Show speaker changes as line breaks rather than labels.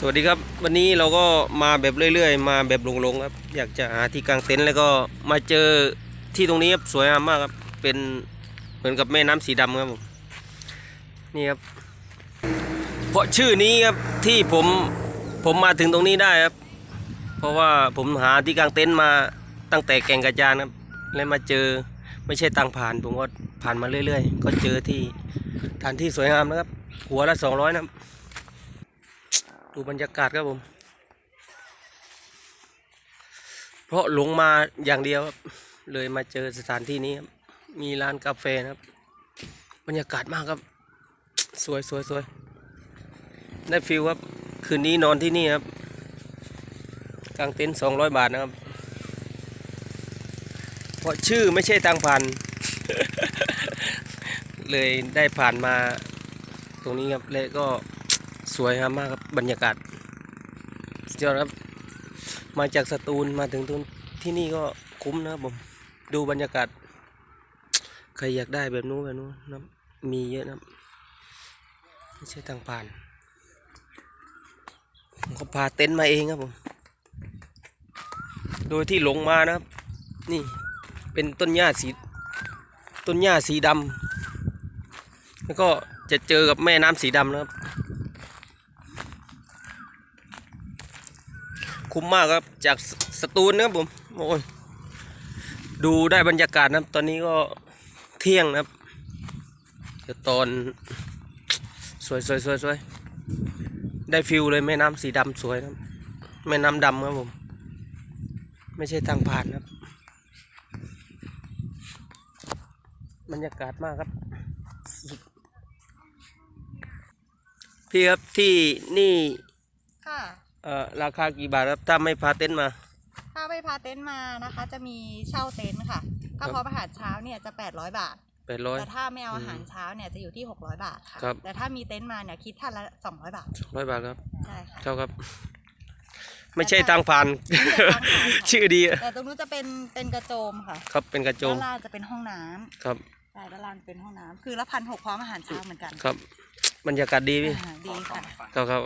สวัสดีครับวันนี้เราก็มาแบบเรื่อยๆ มาแบบลงๆครับ อยากจะหาที่กางเต็นท์แล้วก็มาเจอที่ตรงนี้ครับสวยงามมากครับเป็นเหมือนกับแม่น้ำสีดำครับผมนี่ครับ เพราะชื่อนี้ครับที่ผมผมมาถึงตรงนี้ได้ครับ เพราะว่าผมหาที่กางเต็นท์มาตั้งแต่แก่งกระจานครับแล้วมาเจอไม่ใช่ตังผ่าน ผมก็ผ่านมาเรื่อย ๆ ก็เจอที่ฐานที่สวยงามนะครับ หัวละสองร้อยนะครับ ดูบรรยากาศครับผม เพราะหลงมาอย่างเดียวครับ เลยมาเจอสถานที่นี้ครับมีร้านกาแฟนะครับ บรรยากาศมากครับ สวยสวยสวยได้ฟิลครับ คืนนี้นอนที่นี่ครับกางเต็นท์สองร้อยบาทนะครับ เพราะชื่อไม่ใช่ทางผ่าน เลยได้ผ่านมาตรงนี้ครับและก็ สวยงามมากครับบรรยากาศสุดยอดครับ มาจากสตูลมาถึงตรงที่นี่ก็คุ้มนะครับผมดูบรรยากาศ ใครอยากได้แบบนู้นแบบนู้นนะมีเยอะนะไม่ใช่ทางผ่านผมก็พาเต็นท์มาเองครับผม โดยที่หลงมานะครับ นี่เป็นต้นหญ้าสีต้นหญ้าสีดำแล้วก็จะเจอกับแม่น้ำสีดำนะครับ คุ้มมากครับจากสตูลนะครับผมโอ้ยดูได้บรรยากาศนะครับ ตอนนี้ก็เที่ยงนะครับเดี๋ยวตอนสวยสวยสวยสวยได้ฟิลเลยแม่น้ำสีดำสวยนะแม่น้ำดำครับผม ไม่ใช่ทางผ่านครับ บรรยากาศมากครับ พี่ครับที่นี่
ค่ะ
เอ่อราคากี่บาทครับถ้าไม่พาเต็นท์มา
ถ้าไม่พาเต็นท์มานะคะ จะมีเช่าเต็นท์ค่ะถ้า
ครับ
พร้อมอาหารเช้าเนี่ยจะ 800 บาท
แปดร้อย
แต่ถ้าไม่เอา
อืม
อาหารเช้าเนี่ยจะอยู่ที่ 600 บาทค่ะ
ครับ
แต่ถ้ามีเต็นท์มาเนี่ยคิดท่านละ 200 บาท
ร้อยบาทครับ
ใช่ค่ะ
เท่าครับ ไม่ใช่ทางผ่าน
ไม่ใช่ทางผ่านค่ะ
ชื่อดีอะ
แต่ตรงนู้นจะเป็นเป็นกระโจมค่ะ
ครับเป็นกระโจม
ด้านล่างจะเป็นห้องน้ำ
ครับ
ใช่ด้านล่างเป็นห้องน้ำคือละพันหกพร้อมอาหารเช้าเหมือนกัน
ครับ บรรยากาศดีพี่
อ่าดีค่ะ
ครับครับ